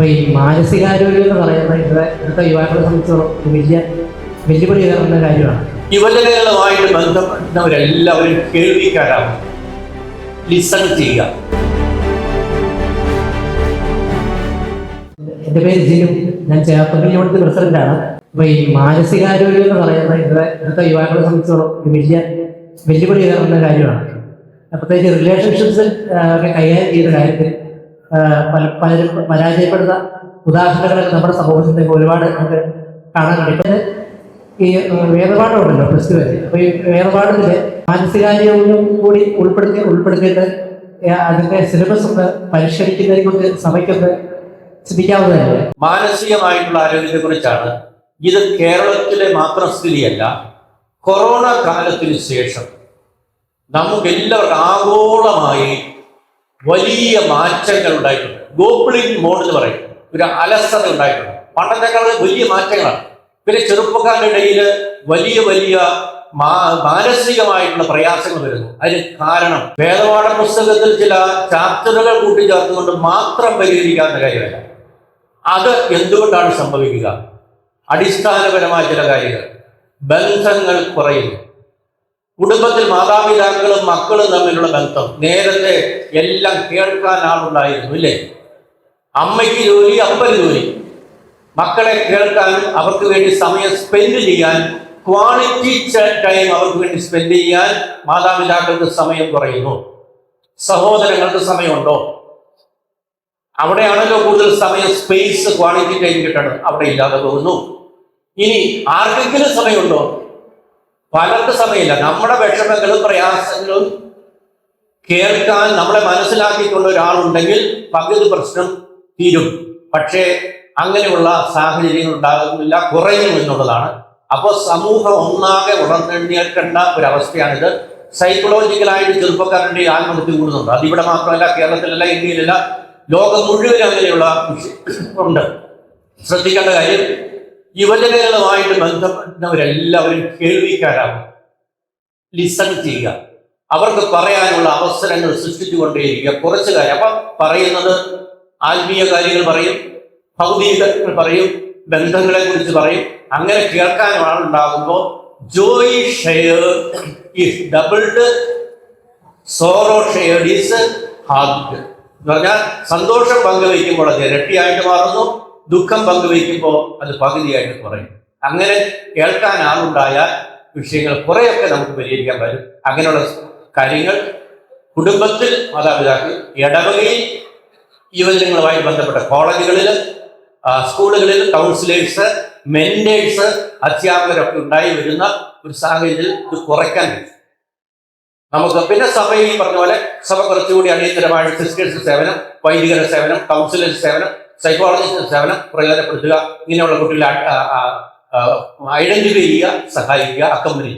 അപ്പോൾ ഈ മാനസികാരോഗ്യം എന്ന് പറയുന്നത് ഇവിടെ ഇവിടുത്തെ യുവാക്കളെ സംബന്ധിച്ചോളം വലിയ വെല്ലുവിളി കയറുന്ന കാര്യമാണ് യുവജനങ്ങളുമായിട്ട് ബന്ധപ്പെടുന്നവരെല്ലാവരും കേൾവിക്കാരാണ്. ലിസൺ ചെയ്യുക. എന്റെ പേര് ജിനു ഞാൻ ചേർപ്പങ്കൽ യൂണിറ്റ് പ്രസിഡന്റാണ് അപ്പോൾ ഈ മാനസികാരോഗ്യം എന്ന് പറയുന്നത് ഇവിടെ ഇവിടുത്തെ യുവാക്കളെ സംബന്ധിച്ചോളം വലിയ വെല്ലുവിളി കയറുന്ന കാര്യമാണ് പ്രത്യേകിച്ച് റിലേഷൻഷിപ്സിൽ ഒക്കെ കൈകാര്യം ചെയ്ത കാര്യത്തിൽ പലരും പരാജയപ്പെടുന്ന ഉദാഹരണങ്ങൾ നമ്മുടെ സമൂഹത്തിൽ ഒരുപാട് നമുക്ക് കാണാൻ കഴിയും. ഈ വേദപാഠമുണ്ടല്ലോ പ്ലസ് ടു വരെ അപ്പോൾ ഈ വേദപാഠത്തിൽ മാനസികാര്യവും കൂടി ഉൾപ്പെടുത്തി ഉൾപ്പെടുത്തിയിട്ട് അതിന്റെ സിലബസ് ഒന്ന് പരിഷ്കരിക്കുന്നതിനെ കുറിച്ച് സഭയ്ക്കൊന്ന് ചിന്തിക്കാവുന്നതല്ലേ? മാനസികമായിട്ടുള്ള ആരോഗ്യത്തെ കുറിച്ചാണ് ഇത് കേരളത്തിലെ മാത്രം സ്ഥിതിയല്ല കൊറോണ കാലത്തിന് ശേഷം നമുക്കെല്ലാവർക്കും ആഗോളമായി വലിയ മാറ്റങ്ങൾ ഉണ്ടായിട്ടുണ്ട്. ഗോപ്ലിംഗ് മോഡ് എന്ന് പറയും. ഒരു അലസത ഉണ്ടായിട്ടുണ്ട്. പണ്ടത്തെക്കാൾ വലിയ മാറ്റങ്ങളാണ്. പിന്നെ ചെറുപ്പക്കാരുടെ വലിയ വലിയ മാനസികമായിട്ടുള്ള പ്രയാസങ്ങൾ വരുന്നു. അതിന് കാരണം വേദപാഠ പുസ്തകത്തിൽ ചില ചാപ്റ്ററുകൾ കൂട്ടിച്ചേർത്തുകൊണ്ട് മാത്രം പരിഹരിക്കാവുന്ന കാര്യമല്ല. അത് എന്തുകൊണ്ടാണ് സംഭവിക്കുക? അടിസ്ഥാനപരമായ ചില കാര്യങ്ങൾ. ബന്ധങ്ങൾ കുറയുന്നു. കുടുംബത്തിൽ മാതാപിതാക്കളും മക്കളും തമ്മിലുള്ള ബന്ധം. നേരത്തെ എല്ലാം കേൾക്കാൻ ആളുണ്ടായിരുന്നു ഇല്ലേ? അമ്മയ്ക്ക് ജോലി അപ്പൻ ജോലി. മക്കളെ കേൾക്കാൻ അവർക്ക് വേണ്ടി സമയം സ്പെൻഡ് ചെയ്യാൻ ക്വാളിറ്റി ടൈം അവർക്ക് വേണ്ടി സ്പെൻഡ് ചെയ്യാൻ മാതാപിതാക്കൾക്ക് സമയം കുറയുന്നു. സഹോദരങ്ങൾക്ക് സമയമുണ്ടോ? അവിടെയാണല്ലോ കൂടുതൽ സമയം സ്പേസ് ക്വാളിറ്റി ടൈം കിട്ടണം. അവിടെ ഇല്ലാതെ പോകുന്നു. ഇനി ആർക്കെങ്കിലും സമയമുണ്ടോ? പലർക്ക് സമയമില്ല. നമ്മുടെ വിഷമങ്ങളും പ്രയാസങ്ങളും കേൾക്കാൻ നമ്മളെ മനസ്സിലാക്കിക്കൊണ്ട് ഒരാളുണ്ടെങ്കിൽ പകുതി പ്രശ്നം തീരും. പക്ഷേ അങ്ങനെയുള്ള സാഹചര്യങ്ങൾ ഉണ്ടാകുന്നില്ല കുറയും എന്നുള്ളതാണ്. അപ്പോൾ സമൂഹം ഒന്നാകെ ഉണർന്നെഴുന്നേൽക്കേണ്ട ഒരവസ്ഥയാണിത്. സൈക്കോളജിക്കലായിട്ട് ചെറുപ്പക്കാരുടെ ആത്മഹത്യ കൂടുന്നുണ്ട്. അതിവിടെ മാത്രമല്ല കേരളത്തിലല്ല ഇന്ത്യയിലല്ല. ലോകം മുഴുവൻ അങ്ങനെയുള്ള ഉണ്ട്. ശ്രദ്ധിക്കേണ്ട കാര്യം യുവജനങ്ങളുമായിട്ട് ബന്ധപ്പെടുന്നവരെല്ലാവരും കേൾവിക്കാരാകും ലിസൺ ചെയ്യുക. അവർക്ക് പറയാനുള്ള അവസരങ്ങൾ സൃഷ്ടിച്ചുകൊണ്ടേയിരിക്കുക. കുറച്ച് കാര്യം. അപ്പം പറയുന്നത് ആത്മീയ കാര്യങ്ങൾ പറയും ഭൗതികങ്ങൾ പറയും ബന്ധങ്ങളെ കുറിച്ച് പറയും. അങ്ങനെ കേൾക്കാൻ ആളുണ്ടാകുമ്പോൾ joy share is doubled sorrow share is hard എന്ന് പറഞ്ഞാൽ സന്തോഷം പങ്കുവയ്ക്കുമ്പോൾ അത് ഇരട്ടിയായിട്ട് മാറുന്നു. ദുഃഖം പങ്കുവയ്ക്കുമ്പോൾ അത് പകുതിയായിട്ട് കുറയും. അങ്ങനെ കേൾക്കാൻ ആളുണ്ടായ വിഷയങ്ങൾ കുറേയൊക്കെ നമുക്ക് പരിഹരിക്കാൻ പറ്റും. അങ്ങനെയുള്ള കാര്യങ്ങൾ കുടുംബത്തിൽ മാതാപിതാക്കൾ ഇടവകയിൽ യുവജനങ്ങളുമായി ബന്ധപ്പെട്ട കോളേജുകളിൽ സ്കൂളുകളിൽ കൗൺസിലേഴ്സ് മെന്റേഴ്സ് അധ്യാപകരൊക്കെ ഉണ്ടായി വരുന്ന ഒരു സാഹചര്യത്തിൽ ഇത് കുറയ്ക്കാൻ പറ്റും. നമുക്ക് പിന്നെ സഭയിൽ പറഞ്ഞ പോലെ സഭ കുറച്ചുകൂടി അടിയന്തരമായ സിസ്റ്റേഴ്സ് സേവനം വൈദികരുടെ സേവനം കൗൺസിലേഴ്സ് സേവനം സൈക്കോളജിസ്റ്റ് സേവനം പ്രയോജനപ്പെടുത്തുക. ഇങ്ങനെയുള്ള കുട്ടികളെ ഐഡന്റിഫൈ ചെയ്യുക സഹായിക്കുക അക്കമ്പനി